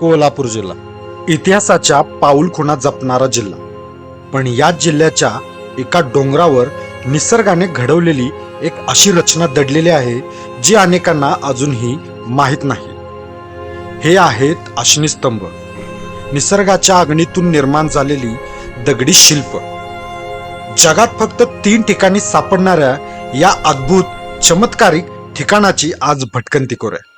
कोल्हापूर जिल्हा. इतिहासाच्या पाऊलखुणा जपणारा जिल्हा. पण या जिल्ह्याच्या एका डोंगरावर निसर्गाने घडवलेली एक अशी रचना दडलेली आहे जी अनेकांना अजूनही माहीत नाही. हे आहेत अश्निस्तंभ निसर्गाच्या अग्नीतून निर्माण झालेली दगडी शिल्प. जगात फक्त तीन ठिकाणी सापडणाऱ्या या अद्भुत चमत्कारिक ठिकाणाची आज भटकंती कोर आहे.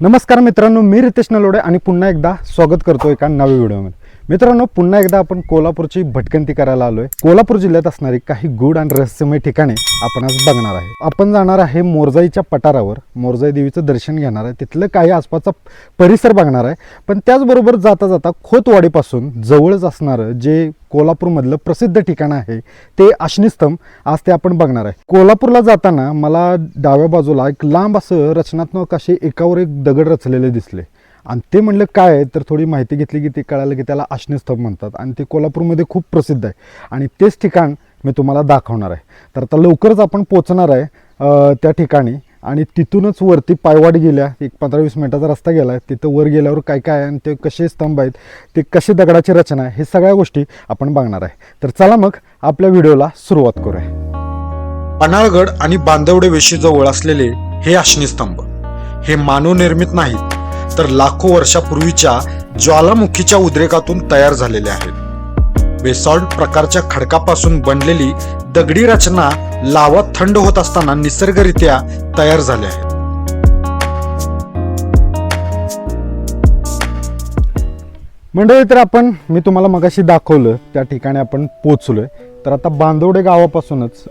नमस्कार मित्रांनो मी रितेश नलोडे आणि पुन्हा एकदा स्वागत करतो एका नव्या व्हिडिओमध्ये. मित्रांनो पुन्हा एकदा आपण कोल्हापूरची भटकंती करायला आलोय. कोल्हापूर जिल्ह्यात असणारी काही गुड आणि रहस्यमय ठिकाणे आपण आज बघणार आहे. आपण जाणार आहे मोरजाईच्या पठारावर. मोरजाई देवीचं दर्शन घेणार आहे. तिथलं काही आसपासचा परिसर बघणार आहे. पण त्याचबरोबर जाता जाता खोतवाडीपासून जवळच असणारं जे कोल्हापूरमधलं प्रसिद्ध ठिकाण आहे ते अश्निस्तंभ आज ते आपण बघणार आहे. कोल्हापूरला जाताना मला डाव्या बाजूला एक लांब असं रचनात्मक असे एकावर एक दगड रचलेले दिसले. आणि ते म्हणलं काय आहे? तर थोडी माहिती घेतली की ते कळालं की त्याला अश्निस्तंभ म्हणतात. आणि ते कोल्हापूरमध्ये खूप प्रसिद्ध आहे. आणि तेच ठिकाण मी तुम्हाला दाखवणार आहे. तर आता लवकरच आपण पोचणार आहे त्या ठिकाणी. आणि तिथूनच वरती पायवाट गेल्या. एक पंधरा वीस मिनिटाचा रस्ता गेला आहे तिथं वर गेल्यावर काय काय आहे आणि ते कसे स्तंभ आहेत ते कसे दगडाची रचना आहे हे सगळ्या गोष्टी आपण बघणार आहे. तर चला मग आपल्या व्हिडिओला सुरुवात करूया. पन्हाळगड आणि बांदवडे वेशीजवळ असलेले हे अश्निस्तंभ हे मानवनिर्मित नाहीत. तर लाखो वर्षापूर्वीच्या ज्वालामुखीच्या उद्रेकातून तयार झालेले आहेत. बेसॉल्ट प्रकारच्या खडकापासून बनलेली दगडी रचना लावा थंड होत असताना निसर्गरित्या तयार झाल्या आहेत. मंडळी तर आपण मी तुम्हाला मगाशी दाखवलं त्या ठिकाणी आपण पोचलोय. तर आता बांदवडे गावापासूनच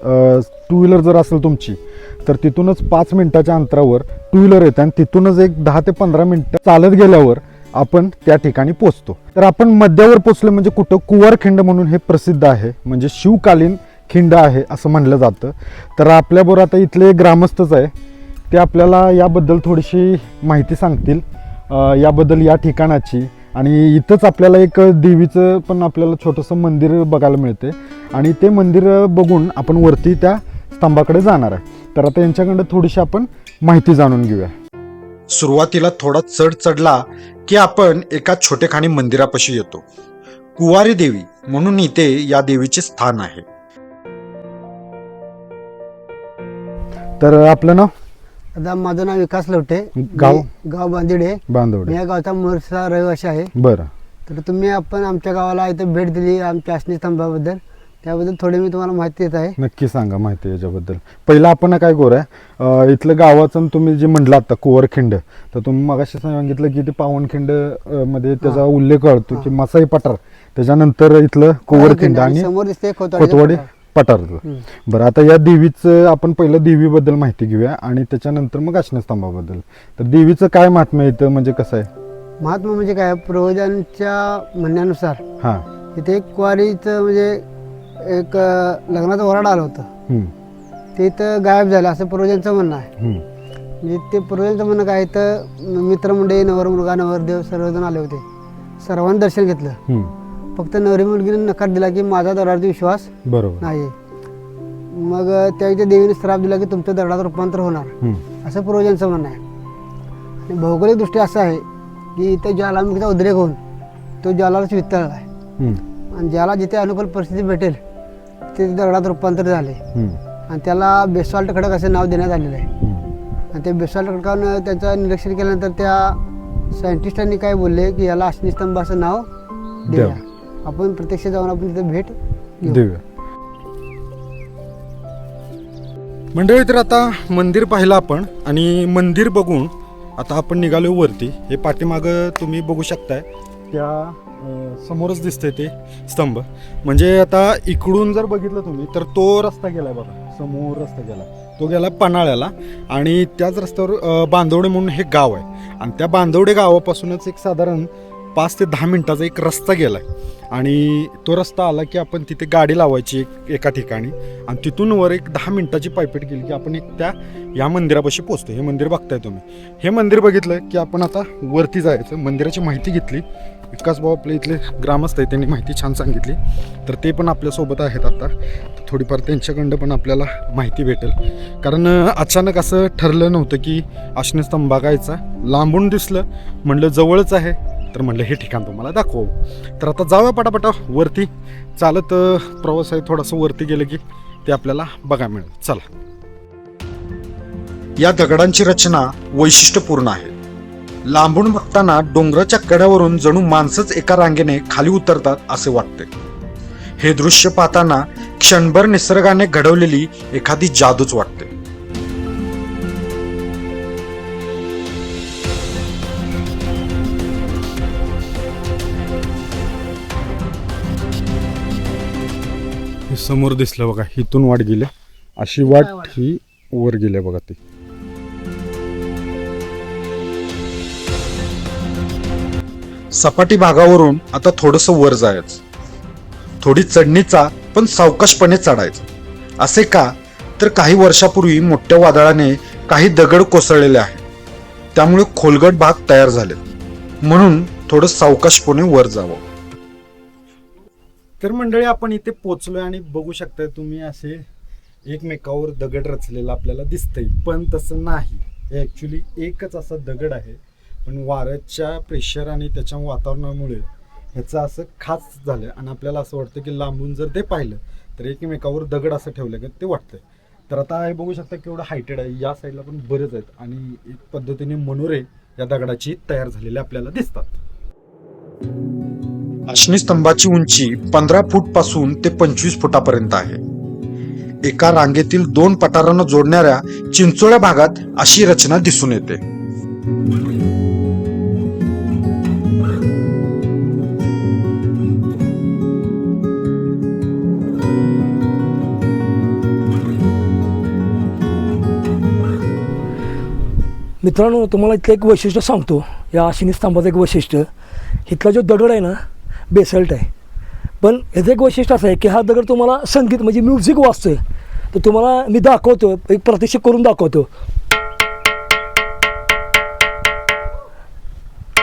टू व्हीलर जर असेल तुमची तर तिथूनच पाच मिनिटाच्या अंतरावर टू व्हीलर येते आणि तिथूनच एक दहा ते पंधरा मिनिटं चालत गेल्यावर आपण त्या ठिकाणी पोचतो. तर आपण मध्यावर पोचलो म्हणजे कुठं? कुवारखिंड म्हणून हे प्रसिद्ध आहे. म्हणजे शिवकालीन खिंड आहे असं म्हणलं जातं. तर आपल्याबरोबर आता इथले ग्रामस्थच आहे. ते आपल्याला याबद्दल थोडीशी माहिती सांगतील. याबद्दल या ठिकाणाची आणि इथंच आपल्याला एक देवीचं पण आपल्याला छोटंसं मंदिर बघायला मिळते. आणि ते मंदिर बघून आपण वरती त्या स्तंभाकडे जाणार आहे. तर आता यांच्याकडं थोडीशी आपण माहिती जाणून घेऊया. सुरुवातीला थोडा चढ चढला की आपण एका छोटेखानी मंदिरापाशी येतो. कुवारी देवी म्हणून इथे या देवीचे स्थान आहे. तर आपलं नाव? आता माझं नाव विकास लवटे गाव? मी गाव बांदिडे. मी बांधवडे या गावचा मोरसा रहिवासी आहे. बरं. तर तुम्ही आपण आमच्या गावाला इथं भेट दिली आमच्या अश्नी स्तंभाबद्दल. त्याबद्दल थोडी मी तुम्हाला माहिती देत आहे. नक्की सांगा माहिती याच्याबद्दल. पहिलं आपण काय करूया? अं, इथलं गावाचं तुम्ही जे म्हटलं आता कुवरखिंड तर तुम्ही मगाशी सांगितलं की ते पावनखिंड अं, मध्ये त्याचा उल्लेख कळतो की मसाई पठार त्याच्यानंतर इथलं कुवरखिंड आणि समोर दिसते खोतवाडी कोतवाडी हम्म. बरं आता या देवीचं आपण पहिलं देवीबद्दल माहिती घेऊया आणि त्याच्यानंतर मग अश्नस्तंभाबद्दल तर देवीचं काय महात्म्य इथं? म्हणजे कसं आहे? महात्मा म्हणजे काय? पूर्वजांच्या म्हणण्यानुसार हां. इथे एक कुवारीचं म्हणजे एक अं, लग्नाचं वराड आलं होतं. हम्म, ते इथं गायब झालं असं पूर्वजांचं म्हणणं आहे. हम्म, म्हणजे ते पूर्वजांचं म्हणणं काय? तर मित्रमंडळी नवरमुलगा नवरदेव सर्वजण आले होते. सर्वांनी दर्शन घेतलं. हम्म. फक्त नवरी मुलगीने नकार दिला की माझा दरावरती विश्वास बरोबर. नाही. मग त्याच्या देवीने श्राप दिला की तुमच्या दरडात रूपांतर होणार. असं पूर्वजांचं म्हणणं आहे. आणि भौगोलिक दृष्टी असं आहे की इथं ज्वालामुखीचा उद्रेक होऊन तो ज्वालालाच वितळला आहे आणि ज्याला जिथे अनुकूल परिस्थिती भेटेल तिथे दरडात रूपांतर झाले. आणि त्याला बेसॉल्ट खडक असे नाव देण्यात आलेलं आहे. आणि ते बेसॉल्ट खडकानं त्याचं निरीक्षण केल्यानंतर त्या सायंटिस्टांनी काय बोलले की याला अग्निस्तंभ असं नाव द्यावं. आपण प्रत्यक्ष जाऊन आपण तिथे भेट देऊया मंडळी तर आता मंदिर पाहिलं आपण आणि मंदिर बघून आता आपण निघालो वरती. हे पाठीमागं तुम्ही बघू शकताय. त्या समोरच दिसतंय ते स्तंभ. म्हणजे आता इकडून जर बघितलं तुम्ही तर तो रस्ता गेलाय बघा. समोर रस्ता गेला तो गेला पन्हाळ्याला आणि त्याच रस्त्यावर बांधवडे बांदवडे म्हणून हे गाव आहे. आणि त्या बांदवडे गावापासूनच एक साधारण पाच ते दहा मिनिटाचा एक रस्ता गेलाय. आणि तो रस्ता आला की आपण तिथे गाडी लावायची एक एका ठिकाणी. आणि तिथून वर एक दहा मिनिटाची पायपीट केली की आपण एक त्या या मंदिरापाशी पोचतो हे मंदिर बघताय तुम्ही. हे मंदिर बघितलं की आपण आता वरती जायचं. मंदिराची माहिती घेतली. विकास भाऊ आपले इथले ग्रामस्थ आहे त्यांनी माहिती छान सांगितली. तर ते पण आपल्यासोबत आहेत आता. थोडीफार त्यांच्याकडं पण आपल्याला माहिती भेटेल. कारण अचानक असं ठरलं नव्हतं की आश्नेस्तंभ बघायचा लांबून दिसलं. म्हणलं जवळच आहे. तर म्हणलं हे ठिकाण तुम्हाला दाखवू. तर आता जाऊया पटापटा वरती. चालत प्रवास आहे थोडंसं वरती गेलं की ते आपल्याला बघा मिळेल. चला. या दगडांची रचना वैशिष्ट्यपूर्ण आहे. लांबून बघताना डोंगराच्या कड्यावरून जणू माणसंच एका रांगेने खाली उतरतात असे वाटते. हे दृश्य पाहताना क्षणभर निसर्गाने घडवलेली एखादी जादूच वाटते. समोर दिसलं बघा इथून वाट गेले. अशी वाट ही वर गेली बघा ती. सपाटी भागावरून आता थोडस वर जायचं. थोडी चढणीचा पण सावकाशपणे चढायचं. असे का? तर काही वर्षापूर्वी मोठ्या वादळाने काही दगड कोसळलेले आहेत. त्यामुळे खोलगट भाग तयार झाले म्हणून थोडं सावकाशपणे वर जावं. तर मंडळी आपण इथे पोचलोय आणि बघू शकताय तुम्ही असे एकमेकावर दगड रचलेला आपल्याला दिसतंय. पण तसं नाही. हे ॲक्च्युली एकच असा दगड आहे. पण वाऱ्याच्या प्रेशर आणि त्याच्या वातावरणामुळे ह्याचं असं खास झालं आणि आपल्याला असं वाटतं की लांबून जर ते पाहिलं तर एकमेकावर दगड असं ठेवलं का ते वाटतंय. तर आता हे बघू शकता केवढं हायटेड आहे. या साईडला पण बरेच आहेत. आणि एक पद्धतीने मनोरे या दगडाची तयार झालेले आपल्याला दिसतात. अश्नी स्तंभाची उंची पंधरा फूटपासून ते पंचवीस फुटापर्यंत आहे. एका रांगेतील दोन पठारांना जोडणाऱ्या चिंचोळ्या भागात अशी रचना दिसून येते. मित्रांनो तुम्हाला इथलं एक वैशिष्ट्य सांगतो. या अश्विनी स्तंभाचं एक वैशिष्ट्य. इथला जो दगड आहे ना बेसल्ट आहे. पण याचं एक वैशिष्ट्य असं आहे की हा दगड तुम्हाला संगीत म्हणजे म्युझिक वाजतो आहे तर तुम्हाला मी दाखवतो एक प्रतिष्ठित करून दाखवतो.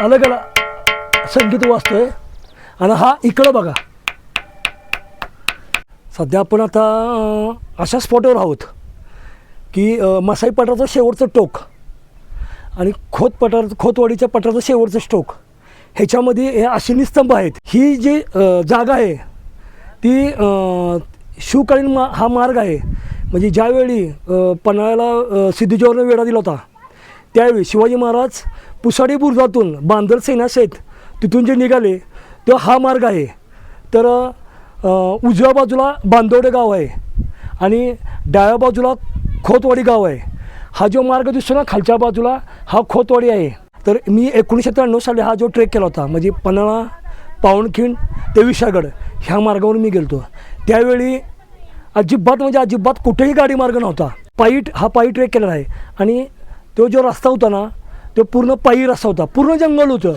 अलग अलग संगीत वाजतोय आणि हा इकडं बघा. सध्या आपण आता अशा स्पॉटवर आहोत की मसाई पठाराचं शेवटचं टोक आणि खोत पठार खोतवाडीच्या पठाराचं शेवटचं स्टोक ह्याच्यामध्ये हे आशिनी स्तंभ आहेत. ही जी जागा आहे ती शिवकालीन मा हा मार्ग आहे. म्हणजे ज्यावेळी पन्हाळ्याला अ, वेढा दिला होता त्यावेळी शिवाजी महाराज पुसाडी बुरुजातून बांदर सैन्यासहित तिथून जे निघाले तो हा मार्ग आहे. तर उजव्या बाजूला बांदवडे गाव आहे आणि डाव्या बाजूला खोतवाडी गाव आहे. हा जो मार्ग दिसतो ना खालच्या बाजूला हा खोतवाडी आहे. तर मी एकोणीसशे त्र्याण्णव साली हा जो ट्रेक केला होता म्हणजे पन्हाळा पावनखिंड ते विशागड ह्या मार्गावर मी गेलतो. त्यावेळी अजिबात म्हणजे अजिबात कुठेही गाडी मार्ग नव्हता. पायी हा पायी ट्रेक केलेला आहे आणि तो जो रस्ता होता ना तो पूर्ण पायी रस्ता होता पूर्ण जंगल होतं.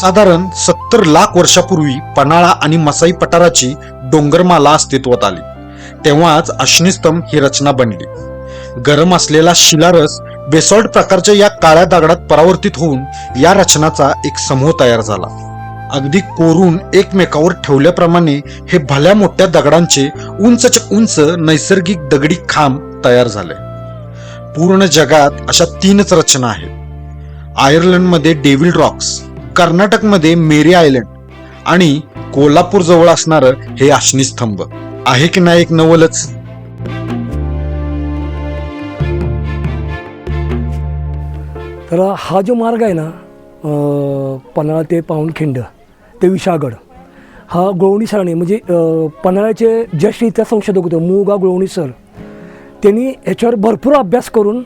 साधारण सत्तर लाख वर्षापूर्वी पन्हाळा आणि मसाई पठाराची डोंगरमाला अस्तित्वात आली. तेव्हाच अश्निस्तंभ ही रचना बनली. गरम असलेला शिलारस बेसॉल्ट प्रकारच्या या काळ्या दगडात परावर्तित होऊन या रचनाचा एक समूह तयार झाला. अगदी कोरून एकमेकावर ठेवल्याप्रमाणे हे भल्या मोठ्या दगडांचे उंचच्या उंच नैसर्गिक दगडी खांब तयार झाले. पूर्ण जगात अशा तीनच रचना आहेत. आयर्लंडमध्ये डेव्हिल रॉक्स कर्नाटकमध्ये मेरी आयलंड आणि कोल्हापूर जवळ असणारं हे आशनी स्तंभ आहे की नाही एक नवलच? तर हा जो मार्ग आहे ना पन्हाळा ते पावनखिंड ते विशागड हा गोवणी सरांनी म्हणजे पन्हाळ्याचे ज्येष्ठ इतिहास संशोधक होते मुगा गुळवणी सर त्यांनी याच्यावर भरपूर अभ्यास करून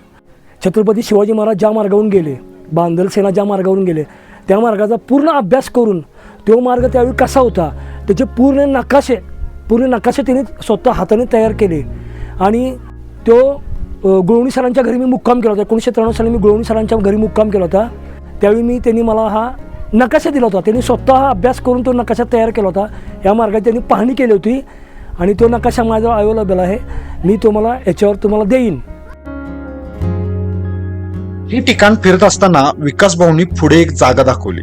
छत्रपती शिवाजी महाराज ज्या मार्गावरून गेले बांदलसेना ज्या मार्गावरून गेले त्या मार्गाचा पूर्ण अभ्यास करून तो मार्ग त्यावेळी कसा होता त्याचे पूर्ण नकाशे पूर्ण नकाशे त्यांनी स्वतः हाताने तयार केले आणि तो गुळवणी सरांच्या घरी मी मुक्काम केला होता. एकोणीसशे त्र्याण्णव साली मी गुळवणी सरांच्या घरी मुक्काम केला होता. त्यावेळी मी त्यांनी मला हा नकाशा दिला होता. त्यांनी स्वतः हा अभ्यास करून तो नकाशा तयार केला होता. या मार्गाची त्यांनी पाहणी केली होती आणि तो नकाशा माझ्याजवळ अवेलेबल आहे. मी तुम्हाला याच्यावर तुम्हाला देईन. हे ठिकाण फिरत असताना विकास भाऊनी पुढे एक जागा दाखवली.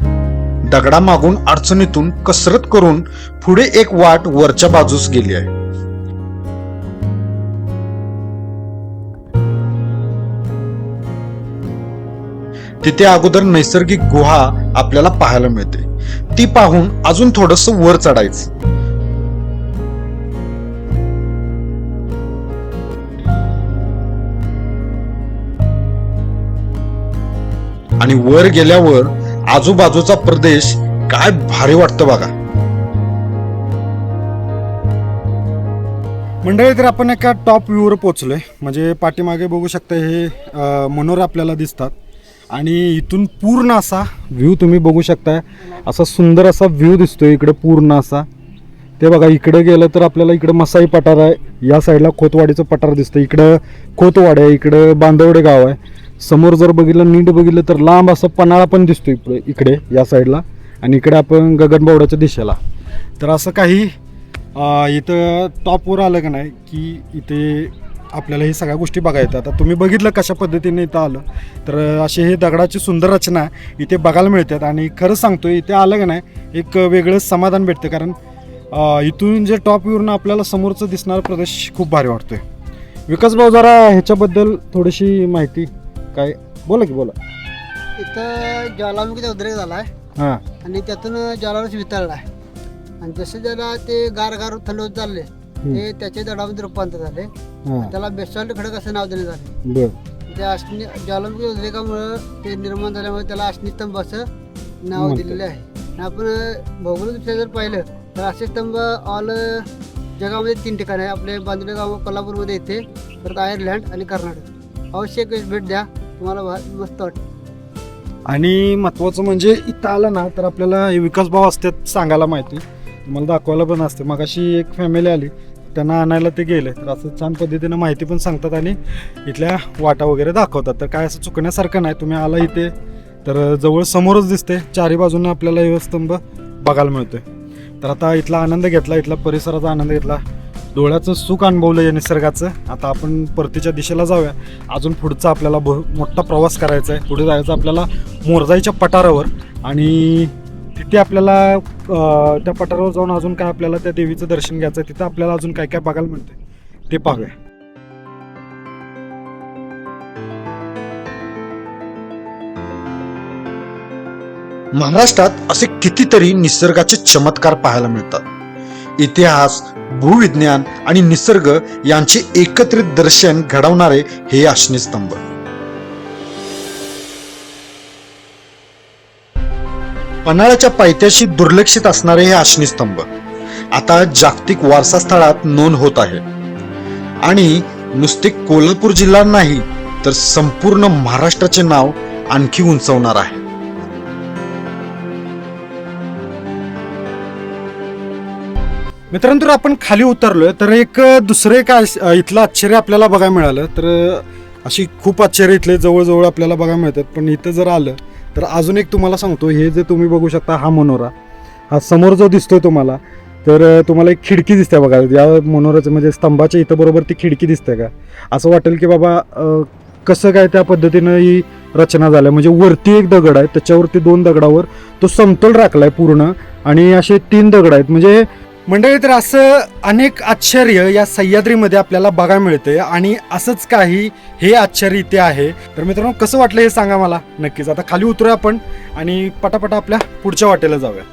दगडामागून अडचणीतून कसरत करून पुढे एक वाट वरच्या बाजूस गेली आहे. तिथे अगोदर नैसर्गिक गुहा आपल्याला पाहायला मिळते. ती पाहून अजून थोडस वर चढायचं. आणि वर गेल्यावर आजूबाजूचा प्रदेश काय भारी वाटतं बघा. मंडळी तर आपण एका टॉप व्ह्यूवर पोचलोय म्हणजे पाठीमागे बघू शकता हे मनोर आपल्याला दिसतात. आणि इथून पूर्ण असा व्ह्यू तुम्ही बघू शकताय. असा सुंदर असा व्ह्यू दिसतोय इकडे पूर्ण असा. ते बघा इकडे गेलं तर आपल्याला इकडं मसाई पठार आहे. या साईडला खोतवाडीचं पठार दिसतं इकडं खोतवाड आहे इकडं बांधवडे गाव आहे. समोर जर बघितलं नीट बघितलं तर लांब असं पन्हाळा पण दिसतो इकडे इकडे या साईडला आणि इकडे आपण गगनबावड्याच्या दिशेला. तर असं काही इथं टॉपवर आलं का नाही की इथे आपल्याला हे सगळ्या गोष्टी बघायच्या आता तुम्ही बघितलं कशा पद्धतीने इथं आलं. तर असे हे दगडाची सुंदर रचना इथे बघायला मिळतात आणि खरंच सांगतो इथे आलं का नाही एक वेगळंच समाधान भेटतं. कारण इथून जे टॉप व्ह्यूवरनं आपल्याला समोरचं दिसणारा प्रदेश खूप भारी वाटतोय. विकास भाऊ जरा ह्याच्याबद्दल थोडीशी माहिती काय? बोला की बोला. इथं ज्वालामुखीचा उद्रेक झाला आहे हां. आणि त्यातून ज्वालामुखी वितळला आहे आणि जसे ज्याला ते गार गार थंड होत चालले ते त्याचे दडामध्ये रूपांतर झाले. हां. त्याला बेसाल्ट खडक असं नाव देण्यात आले त्या अश्नी ज्वालामुखी उद्रेकामुळं ते निर्माण झाल्यामुळे त्याला अश्नी स्तंभ असं नाव. दिलेले आहे. आपण भौगोलिकदृष्ट्या जर पाहिलं तर असे स्तंभ ऑल जगामध्ये तीन ठिकाणी आहे आपले बांधले गाव कोल्हापूरमध्ये येते परत आयर्लंड आणि कर्नाटक. अवश्य एक वेळेस भेट द्या. तुम्हाला मस्त वाटेल आणि महत्त्वाचं म्हणजे इथं आलं ना तर आपल्याला हे विकास भाव असतात सांगायला माहिती. तुम्हाला दाखवायला पण असते. मग अशी एक फॅमिली आली. त्यांना आणायला ते गेले. तर असं छान पद्धतीनं माहिती पण सांगतात आणि इथल्या वाटा वगैरे दाखवतात. तर काय असं चुकण्यासारखं नाही. तुम्ही आला इथे तर जवळ समोरच दिसते. चारी बाजूनं आपल्याला हे स्तंभ बघायला मिळतोय. तर आता इथला आनंद घेतला इथला परिसराचा आनंद घेतला. डोळ्याचं सुख अनुभवलं या निसर्गाचं. आता आपण परतीच्या दिशेला जाऊया. अजून पुढचा आपल्याला मोठा प्रवास करायचा आहे. पुढे जायचं आपल्याला मोरजाईच्या पठारावर आणि तिथे आपल्याला अं, त्या पठारावर जाऊन अजून काय आपल्याला त्या देवीचं दर्शन घ्यायचं आहे तिथं आपल्याला अजून काय काय बघायला मिळतंय ते पाहूया. महाराष्ट्रात असे कितीतरी निसर्गाचे चमत्कार पाहायला मिळतात. इतिहास भूविज्ञान आणि निसर्ग यांचे एकत्रित दर्शन घडवणारे हे अश्निस्तंभ. पन्हाळ्याच्या पायथ्याशी दुर्लक्षित असणारे हे अश्निस्तंभ आता जागतिक वारसा स्थळात नोंद होत आहे. आणि नुसते कोल्हापूर जिल्हा नाही तर संपूर्ण महाराष्ट्राचे नाव आणखी उंचवणार आहे. मित्रांनो आपण खाली उतरलोय तर एक दुसरं एक इथलं आश्चर्य आपल्याला बघायला मिळालं. तर अशी खूप आश्चर्य इथले जवळजवळ आपल्याला बघायला मिळतात. पण इथं जर आलं तर अजून एक तुम्हाला सांगतो हे जे तुम्ही बघू शकता हा मनोरा हा समोर जो दिसतोय तुम्हाला तर तुम्हाला एक खिडकी दिसते बघा या मनोराचं म्हणजे स्तंभाच्या इथं बरोबर ती खिडकी दिसते का? असं वाटेल की बाबा कसं काय त्या पद्धतीनं ही रचना झाल्या? म्हणजे वरती एक दगड आहे त्याच्यावरती दोन दगडावर तो समतोल राखलाय पूर्ण आणि असे तीन दगड आहेत. म्हणजे मंडळी तर असं अनेक आश्चर्य या सह्याद्रीमध्ये आपल्याला बघायला मिळते आणि असंच काही हे आश्चर्य इथे आहे. तर मित्रांनो कसं वाटलं हे सांगा मला नक्कीच. आता खाली उतरूया आपण आणि पटापटा आपल्या पुढच्या वाटेला जाऊया.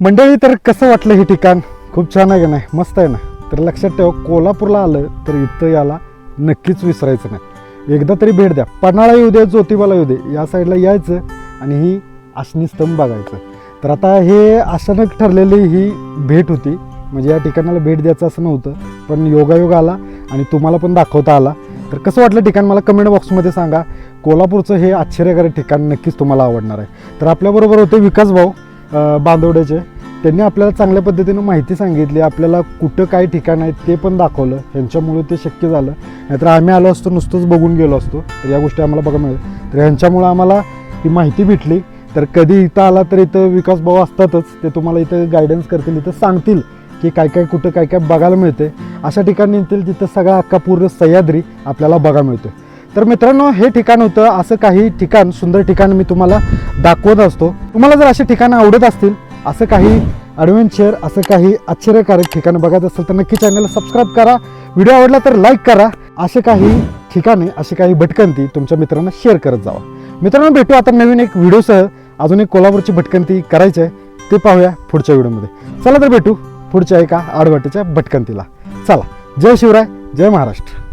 मंडळी तर कसं वाटलं हे ठिकाण? खूप छान आहे का नाही? मस्त आहे ना? तर लक्षात ठेवा कोल्हापूरला आलं तर इथं याला नक्कीच विसरायचं नाही. एकदा तरी भेट द्या. पन्हाळा येऊ दे ज्योतिबाला येऊ दे या साईडला यायचं आणि ही आशनी स्तंभ बघायचं. तर आता हे अचानक ठरलेली ही भेट होती. म्हणजे या ठिकाणाला भेट द्यायचं असं नव्हतं पण योगायोग आला आणि तुम्हाला पण दाखवता आला. तर कसं वाटलं ठिकाण मला कमेंट बॉक्समध्ये सांगा. कोल्हापूरचं हे आश्चर्यकारक ठिकाण नक्कीच तुम्हाला आवडणार आहे. तर आपल्याबरोबर होते विकास भाऊ बांदवड्याचे त्यांनी आपल्याला चांगल्या पद्धतीनं माहिती सांगितली. आपल्याला कुठं काय ठिकाण आहे ते पण दाखवलं. ह्यांच्यामुळे ते शक्य झालं. नाहीतर आम्ही आलो असतो नुसतंच बघून गेलो असतो. तर या गोष्टी आम्हाला बघा मिळेल तर ह्यांच्यामुळं आम्हाला ही माहिती भेटली. तर कधी इथं आला तर इथं विकास भाऊ असतातच. ते तुम्हाला इथं गायडन्स करतील इथं सांगतील की काय काय कुठं काय काय बघायला मिळते अशा ठिकाणी येतील जिथं सगळा अख्खा पूर्ण सह्याद्री आपल्याला बघा मिळतो तर मित्रांनो हे ठिकाण होतं असं काही ठिकाण सुंदर ठिकाण मी तुम्हाला दाखवत असतो. तुम्हाला जर असे ठिकाणं आवडत असतील असं काही ॲडव्हेंचर असं काही आश्चर्यकारक ठिकाणं बघायचं असेल तर नक्की चॅनलला सबस्क्राईब करा. व्हिडिओ आवडला तर लाईक करा. असे काही ठिकाणे अशी काही भटकंती तुमच्या मित्रांना शेअर करत जावा. मित्रांनो भेटू आता नवीन एक व्हिडिओसह अजून एक कोल्हापूरची भटकंती करायची आहे ते पाहूया पुढच्या व्हिडिओमध्ये. चला तर भेटू पुढच्या एका आडवाटीच्या भटकंतीला. चला जय शिवराय जय महाराष्ट्र.